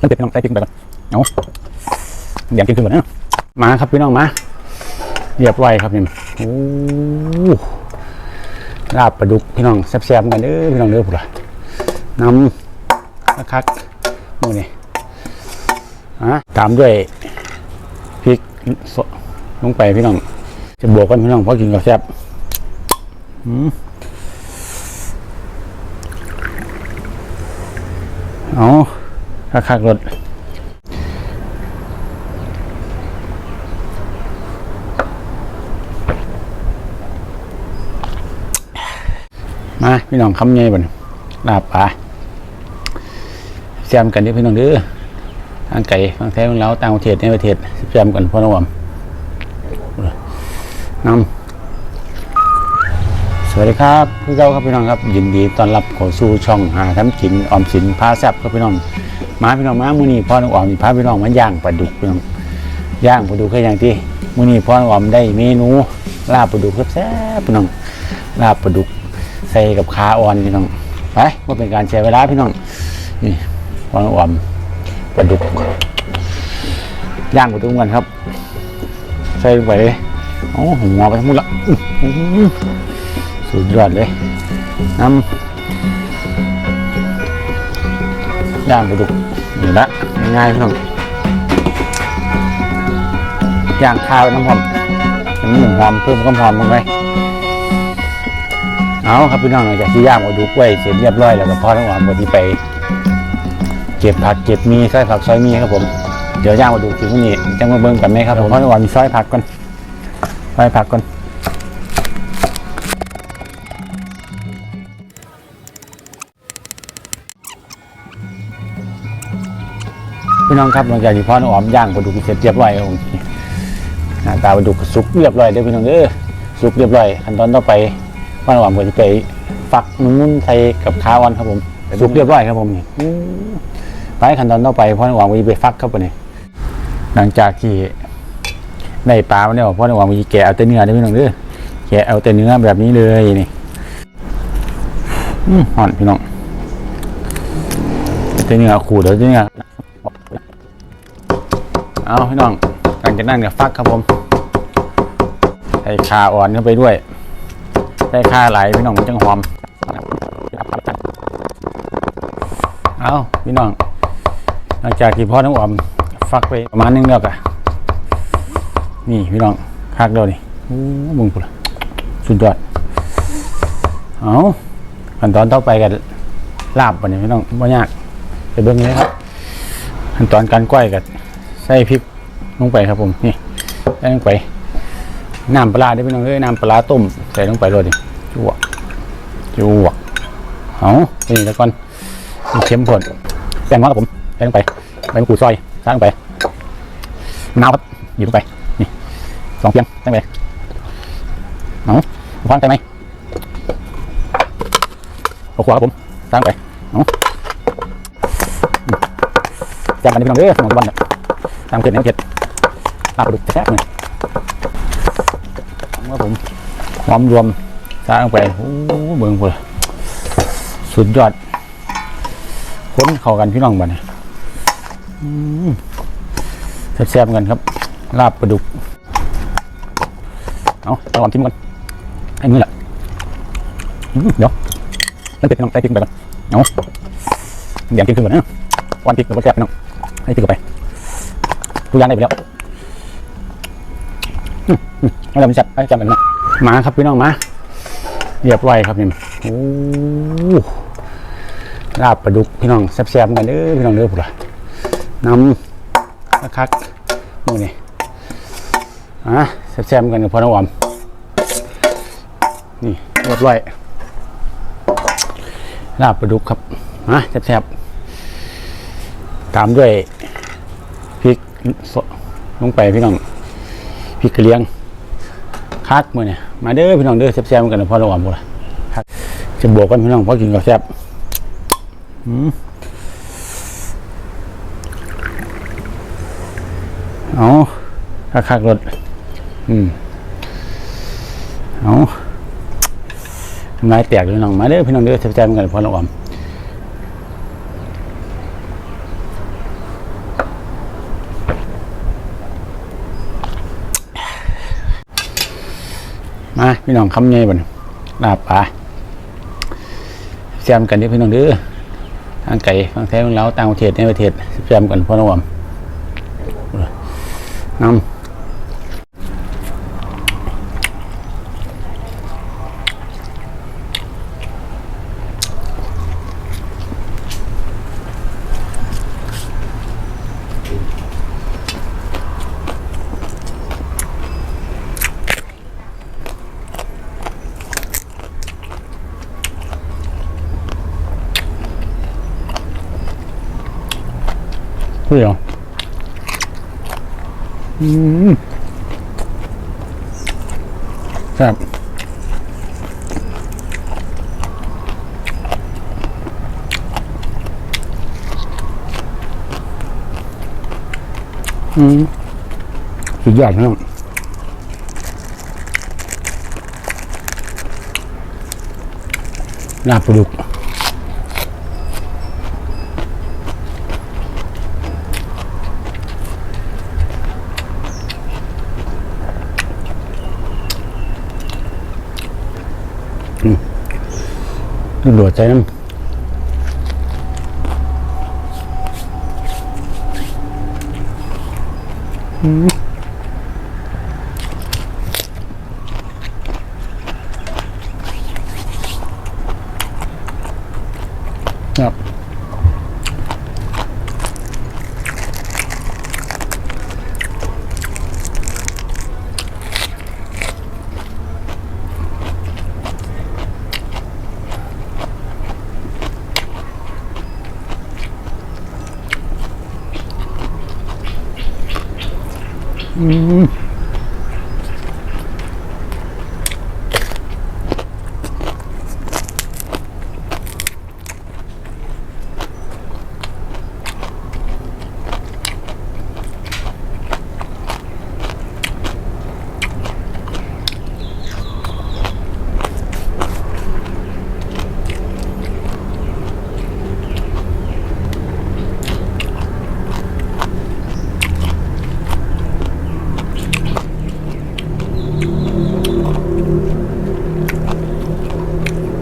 มันเป็นพี่น้องใส่พริกไปก่อนเอาเดี๋ยวกินขึ้นก่อนนะมาครับพี่น้องมาเรียบร้อยครับนี่โอ้ลาบปลาดุกพี่น้องแซ่บๆกันเด้อพี่น้องเด้อพุ่นละน้ำคักๆมือนี่อะตามด้วยพริกลงไปพี่น้องจะบวกกันพี่น้องเพราะกินกับแซ่บอืมเอา คักๆรถมาพี่น้องคำใหญ่บ่นลาบปลาแซมกันด้อพี่น้องเด้อทางไก่ทางแท้ของเราต่างประเทศในประเทศแซมกันพ่อน้องน้ำสวัสดีครับพี่เจ้าครับพี่น้องครับ ยินดีต้อนรับเข้าสู่ช่องหาทำกินออมสินพาแซบครับพี่น้อง มาพี่น้องมามื้อนี้พ่อน้องออมพาพี่น้องมาย่างปลาดุกพี่น้องย่างปลาดุกคืออย่างที่มื้อนี้พ่อน้องออมได้เมนูลาบปลาดุกแซ่บพี่น้องลาบปลาดุกใส่กับขาอ่อนพี่น้องไปว่าเป็นการใช้เวลาพี่น้องนี่วางอ่อมปลาดุกย่างปลาดุกกันครับ ใส่ลงไปโอ้หัวไปทั้งหมดละสุดยอดเลยน้ำ ย่างปลาดุกนี่ละง่ายๆพี่น้องย่างข้าวน้ำหอมน้ำหนึ่งหอมเพิ่มความหอมลงไปเอาครับพี่น้องหลังจากที่ย่างมาดูกล้วยเสร็จเรียบร้อยแล้วก็พอทั้งหมดวันที่ไป เก็บผักเก็บมีซอยผักซอยมีครับผมเดี๋ยวย่างมาดูทีพรุ่งนี้จะมาเบิ่งกันไหมครับผมเพราะทั้งวันมีซอยผักก่อนซอยผักก่อน พี่น้องครับหลังจากที่พ่อน้องหอมย่างปลาดุกเสร็จเรียบร้อยครับผมหน้าตาปลาดุกก็สุกเรียบร้อยเด้อพี่น้องเด้อสุกเรียบร้อยขั้นตอนต่อไปพ่อหวานก็จะไปฝักนุ่นใส่กับข้าวอ่อนครับผมสุกเรียบร้อยครับผมนี่อื้อไปขั้นตอนต่อไปพ่อหวานก็จะไปฟักครับผมนี่หลังจากที่ได้ปลามาแล้วพ่อหวานก็จะแกะเอาแต่เนื้อได้พี่น้องเด้อแกะเอาแต่เนื้อแบบนี้เลยนี่อืมห่อนพี่น้องเอาแต่เนื้อขูดเอาแต่เนื้อ เอาพี่น้องหลังจากนั้นก็ฟักครับผมใส่ขาอ่อนเข้าไปด้วยใส่ขาไหลพี่น้องมันจังหอมเอาพี่น้องหลังจากที่พ่อน้องออมฟักไปประมาณนึงแล้วกะนี่พี่น้องคักเดียวนี่โอ้มึงปุ๊ละสุดยอดเอาขั้นตอนต่อไปกันลาบปะเนี่ยพี่น้องไม่ยากไปเบิ่งเลยครับขั้นตอนการก้อยกับ ใส่พริกลงไปครับผมนี่ใส่ลงไปน้ำปลาได้พี่น้องเอ้ยน้ำปลาต้มใส่ลงไปเลยดิจั่วจั่วเอาไปนี่แล้วก่อนเค็มผดแป้งน้อยครับผมใส่ลงไปใบมะกรูดซอยใส่ลงไปมะนาวครับหยิบลงไปนี่สองเพียงใส่ลงไปเอาฟังใส่ไหมเอาขวาครับผมใส่ลงไปเอาอืมแจ้งกันพี่น้องเอ้ยสมองตะวันเนี่ย ตามเกล็ดเนี่ยเกล็ดลาบปลาดุกแซ่บเลยครับผมหอมรวมสร้างไปโอ้เบิ่งพุ่นสุดยอดค้นเข้ากันพี่น้องบ้านแซ่บๆกันครับ ลาบปลาดุก เอาลองชิมกันไอ้นี่แหละเดี๋ยวนั่นเป็ดพี่น้องใส่พริกไปก่อนเอาเดี๋ยวกินขึ้นก่อนนะวันพริกแล้วก็แซ่บพี่น้องให้พริกไป กอย่างได้ไปแล้วไม่ต้องจับให้จับแบบนั้นมาครับพี่น้องมาเรียบร้อยครับนี่โอ้ลาบปลาดุกพี่น้องแซ่บๆกันเด้อพี่น้องเด้อพุ่นล่ะน้ำคักๆหมูนี่อะแซ่บๆกันกับพ่อน้องหอมนี่เรียบร้อยลาบปลาดุกครับอะแซ่บๆตามด้วย ลงไปพี่น้องพริกระเลี้ยงคักมือเนี่ยมาเด้อพี่น้องเด้อแซ่บๆกันนะพ่อระหว่างบุละคักจะบวกกันพี่น้องเพราะกินกับแซ่บอืมเอาคักคักรสอืมเอาทำลายแตกเลยน้องมาเด้อพี่น้องเด้อแซ่บๆกันนะพ่อระหว่าง พี่น้องคำใหญ่บ่นลาบปลาแซมกันเด้อพี่น้องเด้อทางไก่ทางแท้ฟังเล้วต่างประเทศในประเทศแซมกันพ่อน้องอมน้ำ ผู้เดียวอืมครับอืมสุดยอดนะครับลาบปลาดุก หลวดใจน้ำอืม อื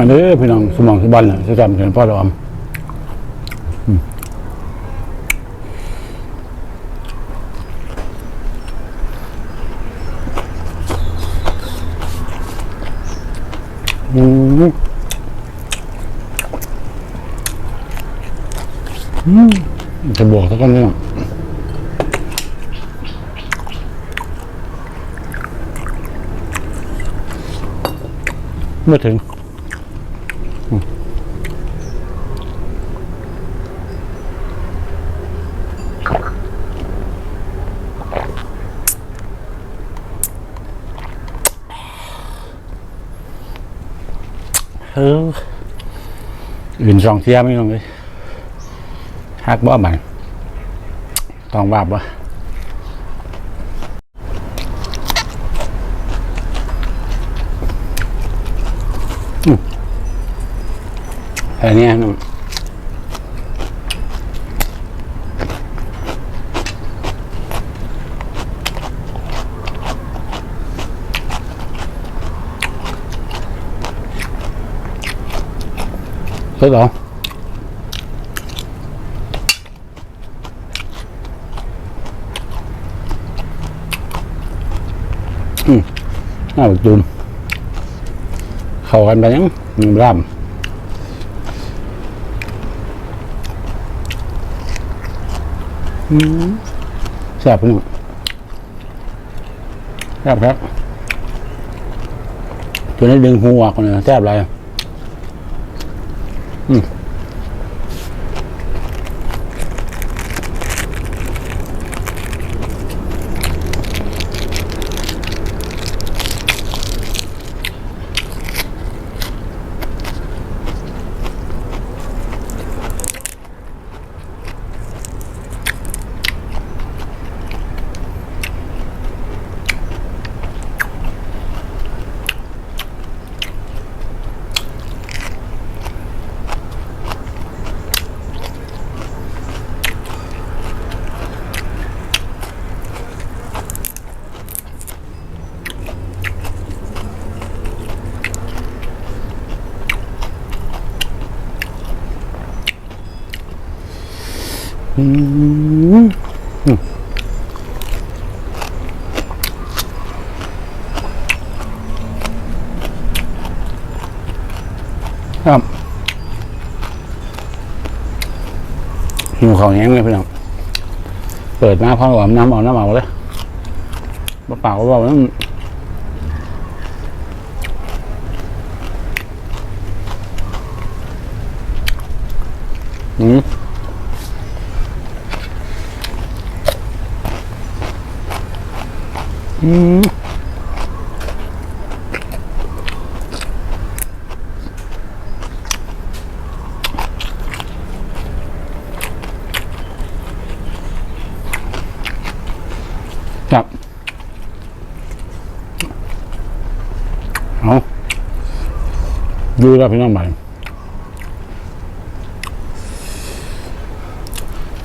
มมาเด้อพี่น้องสมองสบันน่ะจะจำกันพ่อรอมอืมอืมจะบวกสักคนนึงอะเมื่อถึง อออื่นสองเทียไม่ลงเลยฮักบ่บันต้องบาบวะอืมแค่นี้นะ ใช่หรออืมน่าบักจูนเข้ากันไปยังหนึ่งร่ำอืมแซ่บพี่น้องแซ่บครับตัวนี้ดึงหัวคนนึงแซ่บอะไร อ อืมครับหิวของแห้งเลยพี่น้องเปิดมาพ่อหวานน้ำเอาน้ำเอาเลยบ่เปล่าก็บอกว่าอืม อืมครับเอาดูแล้วพี่น้องใหม่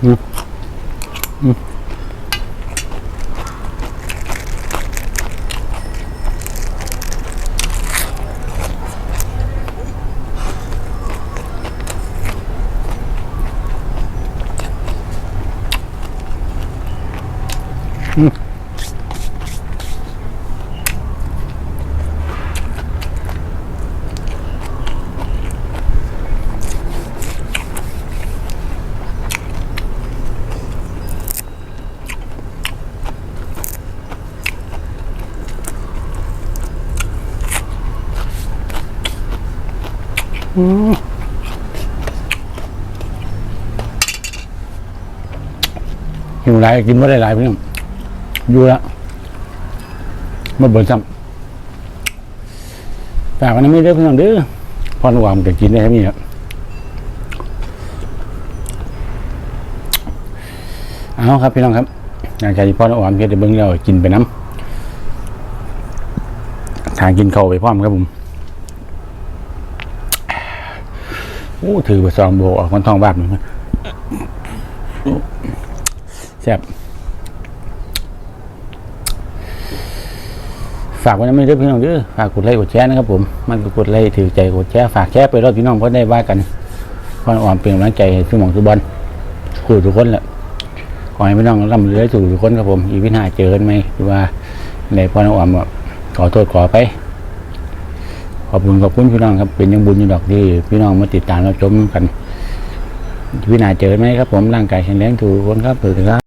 อืมอืม หิวหลายกินไม่ได้หลายพี่น้อง อยู่แล้วมาเบิดซ้ำฝากกันนะไม่เด้อพี่น้องเด้อพอนวามก็กินได้ครับนี่ครับเอาครับพี่น้องครับอยากจะพ่อนวามเพียรเบิ้งแล้วกินไปน้ำทางกินเข้าไปพร้อมครับผมโอ้ถือไปซองโบออกคนท้องบาดเหมือนกันแซ่บ ฝากไว้นะไม่เด้พี่น้องเด้อฝากกดไลค์กดแชร์นะครับผมมันก็กดไลค์ถือใจกดแชร์ฝากแชร์ไปรอดพี่น้องเพื่อได้ว่ากันพอนอ่อนเป็นกำลังใจให้ทุกหมองทุกบอลคู่ทุกคนแหละขอให้พี่น้องร่ำรวยสู่ทุกคนครับผม อีกวินาเจอกันไหมหรือว่าในพอนอ่อนบอกขอโทษขอไปขอบคุณขอบคุณพี่น้องครับเป็นยังบุญยังดอกที่พี่น้องมาติดตามเราชมกันวินาเจอไหมครับผมร่างกายแข็งแรงถูกคนครับสวัสดีครับ